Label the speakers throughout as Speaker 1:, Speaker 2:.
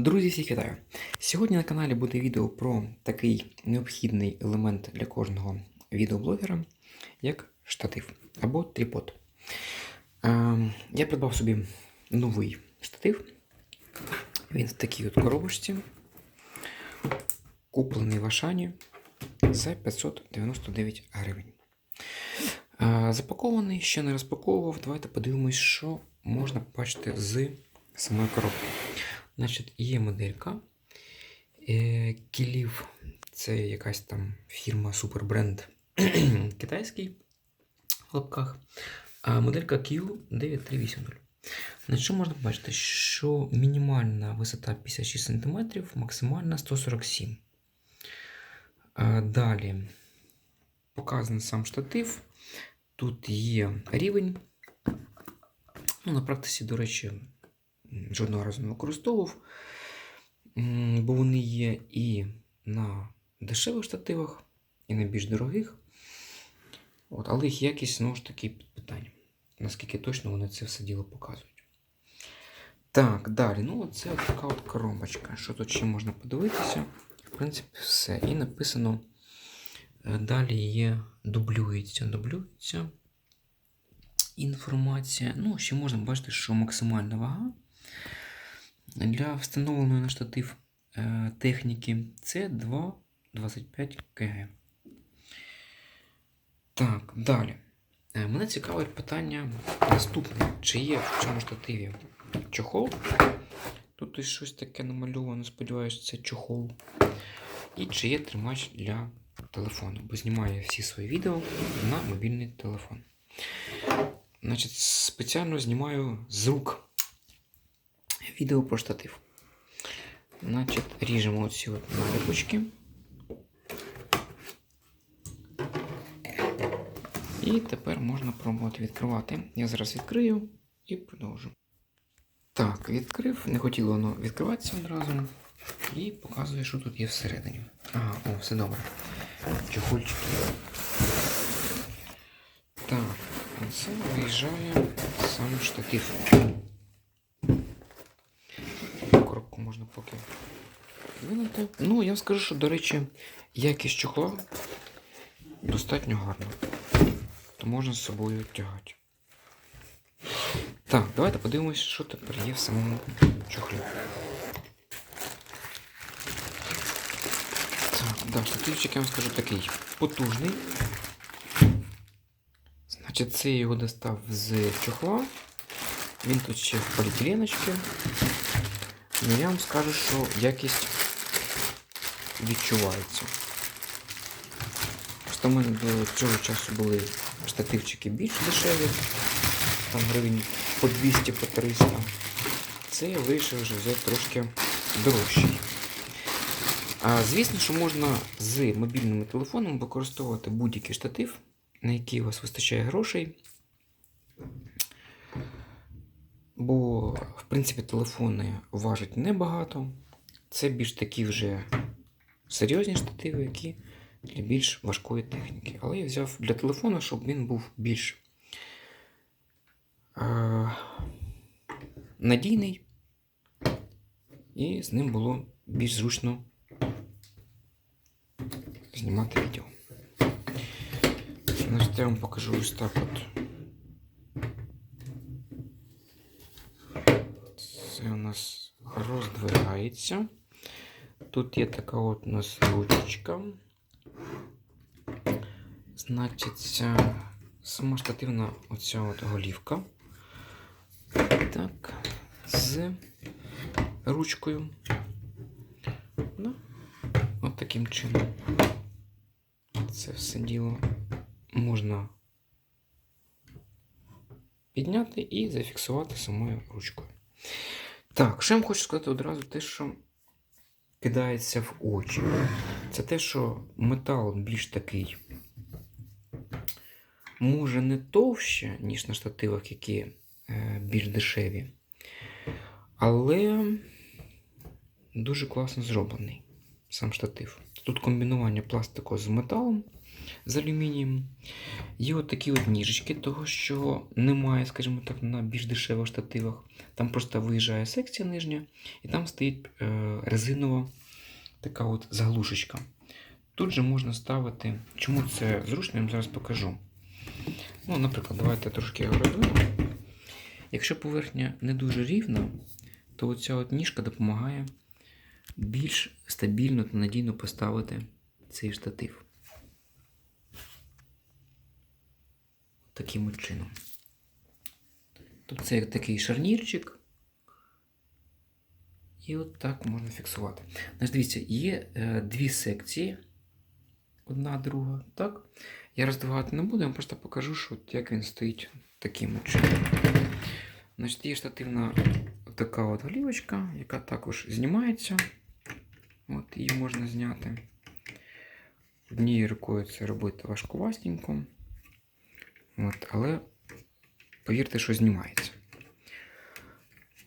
Speaker 1: Друзі, всіх вітаю! Сьогодні на каналі буде відео про такий необхідний елемент для кожного відеоблогера, як штатив або тріпод. Я придбав собі новий штатив. Він в такій от коробочці, куплений в Ашані за 599 гривень. Запакований, ще не розпаковував. Давайте подивимось, що можна побачити з самої коробки. Значить, є моделька. Е, Кілів це якась там фірма, супербренд китайський в лапках. А моделька Q9380. На що можна побачити, що мінімальна висота 56 см, максимальна 147 Далі показаний сам штатив. Тут є рівень. Ну, На практиці, до речі, жодного разу не використовував, бо вони є і на дешевих штативах, і на більш дорогих. От, але їх якість знову ж таки під питанням. Наскільки точно вони це все діло показують. Так, далі. Ну, це така от коробочка. Що тут ще можна подивитися? В принципі, все. І написано. е, Далі є дублюється, дублюється інформація. Ну, ще можна бачити, що максимальна вага для встановленої на штатив е, техніки це 2,25 кг. Так, далі. Е, Мене цікавить питання наступне: чи є в цьому штативі чохол? Тут ось щось таке намальовано, сподіваюся, це чохол. І чи є тримач для телефону, бо знімаю всі свої відео на мобільний телефон. Значить, спеціально знімаю з рук відео про штатив. Значить, ріжемо оці от наліпочки. І тепер можна пробувати відкривати. Я зараз відкрию і продовжу. Так, відкрив, не хотіло воно відкриватися одразу. І показує, що тут є всередині. Ага, о, все добре. Чохольчики. Так, це виїжджає сам штатив. Можна поки винути. Ну, я скажу, що, до речі, якість чохла достатньо гарна. То можна з собою тягати. Так, давайте подивимось, що тепер є в самому чохлі. Так, да, штативчик, я вам скажу такий потужний. Значить, це я його достав з чохла. Він тут ще в поліетиленочці. Ну, я вам скажу, що якість відчувається. Просто в мене до цього часу були штативчики більш дешеві, там гривень по 200, по 300. Це я вирішив вже взяти трошки дорожчий. А, звісно, що можна з мобільним телефоном використовувати будь-який штатив, на який у вас вистачає грошей. Бо, в принципі, телефони важать небагато. Це більш такі вже серйозні штативи, які для більш важкої техніки. Але я взяв для телефону, щоб він був більш е- надійний, і з ним було більш зручно знімати відео. Значить, я вам покажу ось так от. Це у нас роздвигається. Тут є така от у нас ручечка. Значить, сама штативна оця от голівка. Так, з ручкою. Ну, от таким чином. Це все діло можна підняти і зафіксувати самою ручкою. Так, що я вам хочу сказати одразу те, що кидається в очі. Це те, що метал більш такий, може не товще, ніж на штативах, які е, більш дешеві, але дуже класно зроблений сам штатив. Тут комбінування пластику з металом. З алюмінієм. Є от такі от ніжечки, того що немає, скажімо так, на більш дешевих штативах. Там просто виїжджає секція нижня, і там стоїть е, резинова така от заглушечка. Тут же можна ставити. Чому це зручно, я вам зараз покажу. Ну, наприклад, давайте трошки його. Якщо поверхня не дуже рівна, то оця от ніжка допомагає більш стабільно та надійно поставити цей штатив. Таким чином. Тут це як такий шарнірчик. І от так можна фіксувати. Значить, дивіться, є е, дві секції. Одна, друга. Так? Я роздвигати не буду, я вам просто покажу, що от як він стоїть таким чином. Значить, є штативна така от голівочка, яка також знімається. От, її можна зняти. Однією рукою це робити важкувастенько. От, але повірте, що знімається.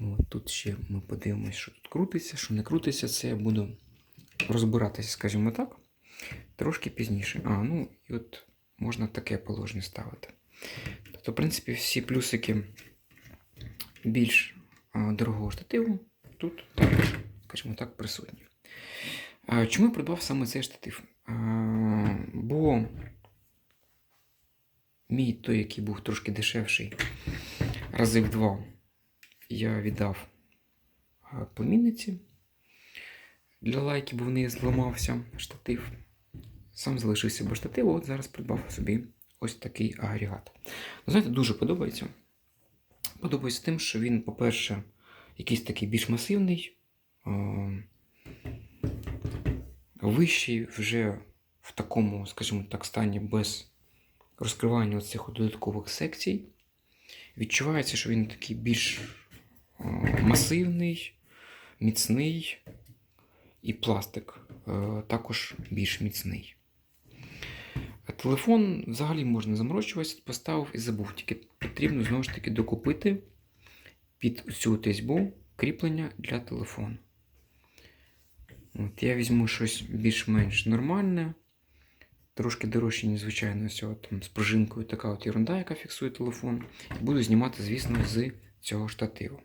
Speaker 1: От, тут ще ми подивимося, що тут крутиться, що не крутиться. Це я буду розбиратися, скажімо так, трошки пізніше. А, ну і от можна таке положення ставити. Тобто, в принципі, всі плюсики більш а, дорогого штативу тут також, скажімо так, присутні. А, чому я придбав саме цей штатив? А, бо мій той, який був трошки дешевший, рази в два, я віддав а, племінниці для лайки, бо в неї зламався штатив. Сам залишився без штативу, от зараз придбав собі ось такий агрегат. Ви знаєте, дуже подобається. Подобається тим, що він, по-перше, якийсь такий більш масивний, е, вищий вже в такому, скажімо так, стані без розкривання цих додаткових секцій. Відчувається, що він такий більш е, масивний, міцний, і пластик е, також більш міцний. Телефон взагалі можна заморочуватися, поставив і забув. Тільки потрібно знову ж таки докупити під цю тесьбу кріплення для телефону. От Я візьму щось більш-менш нормальне, трошки дорожче, ніж звичайно, цього, там, з пружинкою така от ерунда, яка фіксує телефон. Буду знімати, звісно, з цього штативу.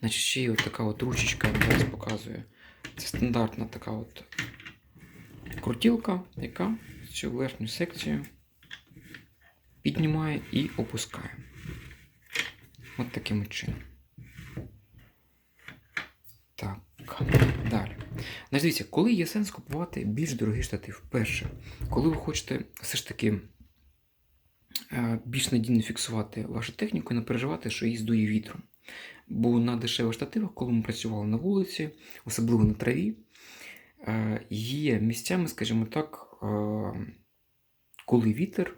Speaker 1: Значить, ще є от така от ручечка, я зараз показую. Це стандартна така от крутілка, яка цю верхню секцію піднімає і опускає. От таким чином. Так, далі. Значить, дивіться, коли є сенс купувати більш дорогий штатив? Перше, коли ви хочете все ж таки е, більш надійно фіксувати вашу техніку і не переживати, що її здує вітром. Бо на дешевих штативах, коли ми працювали на вулиці, особливо на траві, е, є місцями, скажімо так, е, коли вітер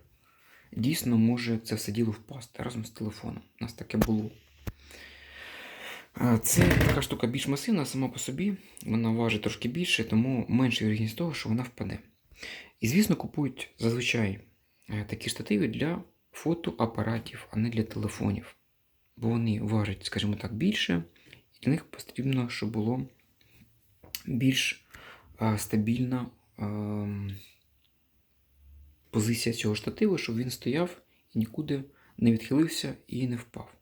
Speaker 1: дійсно може це все діло впасти разом з телефоном. У нас таке було. Е, Це така штука більш масивна сама по собі, вона важить трошки більше, тому менша вірогідність того, що вона впаде. І, звісно, купують зазвичай е, такі штативи для фотоапаратів, а не для телефонів. Бо вони важать, скажімо так, більше, і для них потрібно, щоб було більш а, стабільна а, позиція цього штативу, щоб він стояв і нікуди не відхилився і не впав.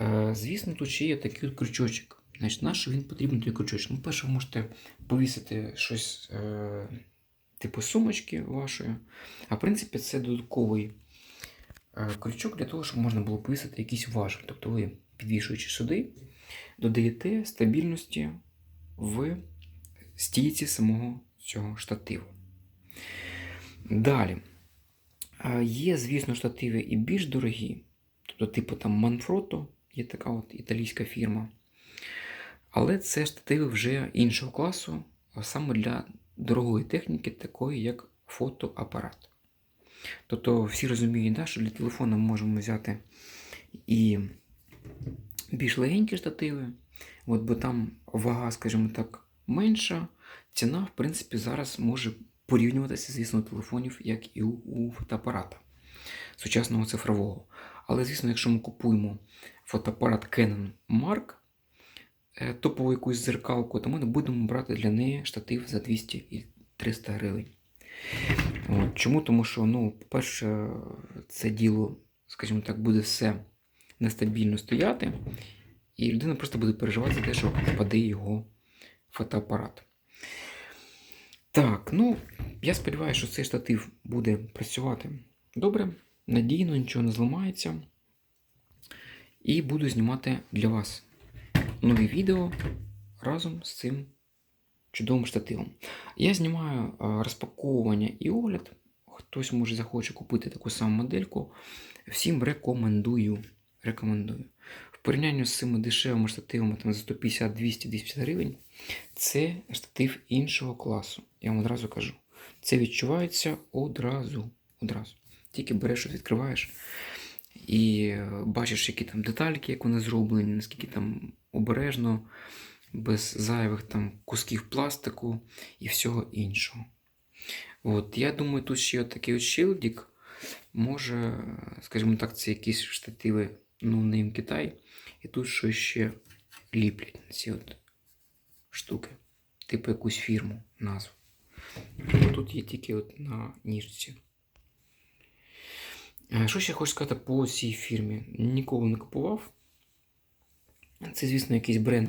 Speaker 1: Е, Звісно, тут ще є такий от крючочок. Значить, на що він потрібен той крючочок? Ну, перше, ви можете повісити щось е, типу сумочки вашої. А в принципі, це додатковий е, крючок для того, щоб можна було повісити якийсь важіль. Тобто ви, підвішуючи сюди, додаєте стабільності в стійці самого цього штативу. Далі. Є, звісно, штативи і більш дорогі, тобто, типу там Manfrotto, є така от італійська фірма. Але це штативи вже іншого класу, саме для дорогої техніки, такої як фотоапарат. Тобто всі розуміють, да, що для телефону ми можемо взяти і більш легенькі штативи, от, бо там вага, скажімо так, менша. Ціна, в принципі, зараз може порівнюватися, звісно, телефонів, як і у, у фотоапарата сучасного цифрового. Але, звісно, якщо ми купуємо фотоапарат Canon Mark, е, топову якусь зеркалку, то ми не будемо брати для неї штатив за 200 і 300 гривень. От. Чому? Тому що, ну, по-перше, це діло, скажімо так, буде все нестабільно стояти, і людина просто буде переживати за те, що впаде його фотоапарат. Так, ну, я сподіваюся, що цей штатив буде працювати добре, надійно, нічого не зламається. І буду знімати для вас нові відео разом з цим чудовим штативом. Я знімаю розпаковування і огляд. Хтось може захоче купити таку саму модельку. Всім рекомендую. Рекомендую. В порівнянні з цими дешевими штативами там, за 150, 200, 250 гривень, це штатив іншого класу. Я вам одразу кажу. Це відчувається одразу. одразу. Тільки береш, щось відкриваєш і е, бачиш, які там детальки, як вони зроблені, наскільки там обережно, без зайвих там кусків пластику і всього іншого. От, я думаю, тут ще от такий от щілдік. Може, скажімо так, це якісь штативи ну, ним Китай. І тут щось ще ліплять на ці от штуки. Типу якусь фірму, назву. Тут є тільки от на ніжці. Що ще хочу сказати по цій фірмі? Ніколи не купував. Це, звісно, якийсь бренд.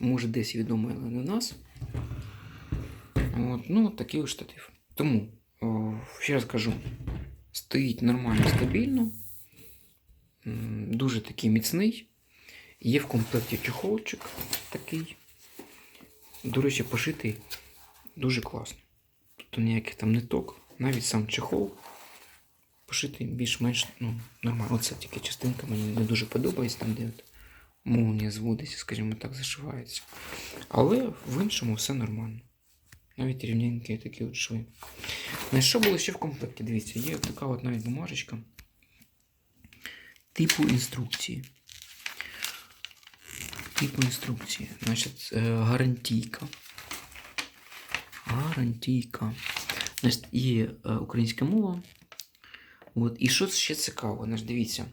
Speaker 1: Може, десь відомий, але не в нас. От, ну, такий от штатив. Тому, о, ще раз кажу, стоїть нормально, стабільно, дуже такий міцний. Є в комплекті чохолчик такий. До речі, пошитий дуже класно. Тобто ніяких там ниток, навіть сам чехол пошитий більш-менш ну, нормально. Оце тільки частинка мені не дуже подобається, там де от молнія зводиться, скажімо так, зашивається. Але в іншому все нормально. Навіть рівненькі такі от шви. На що було ще в комплекті? Дивіться, є така от навіть бумажечка типу інструкції. Типу інструкції. Значить, е, гарантійка. Гарантійка. Значить, є е, українська мова. От. І що ще цікаво, значить, дивіться.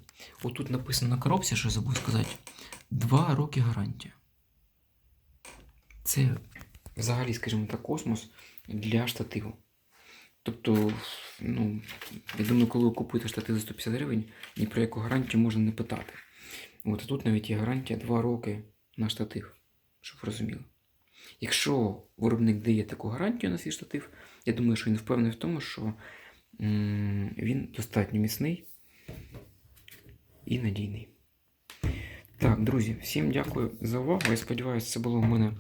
Speaker 1: Отут написано на коробці, що я забув сказати. Два роки гарантія. Це взагалі, скажімо так, космос для штативу. Тобто, ну, я думаю, коли ви купуєте штатив за 150 гривень, ні про яку гарантію можна не питати. От а тут навіть є гарантія 2 роки на штатив, щоб ви розуміли. Якщо виробник дає таку гарантію на свій штатив, я думаю, що він впевнений в тому, що він достатньо міцний і надійний. Так, друзі, всім дякую за увагу. Я сподіваюся, це було в мене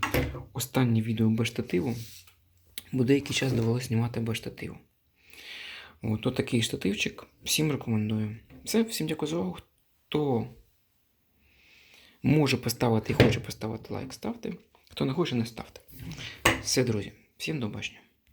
Speaker 1: останнє відео без штативу. Бо деякий час довелося знімати без штативу. От, от такий штативчик. Всім рекомендую. Все, всім дякую за увагу. Хто може поставити і хоче поставити лайк, ставте. Хто не хоче, не ставте. Все, друзі. Всім до побачення.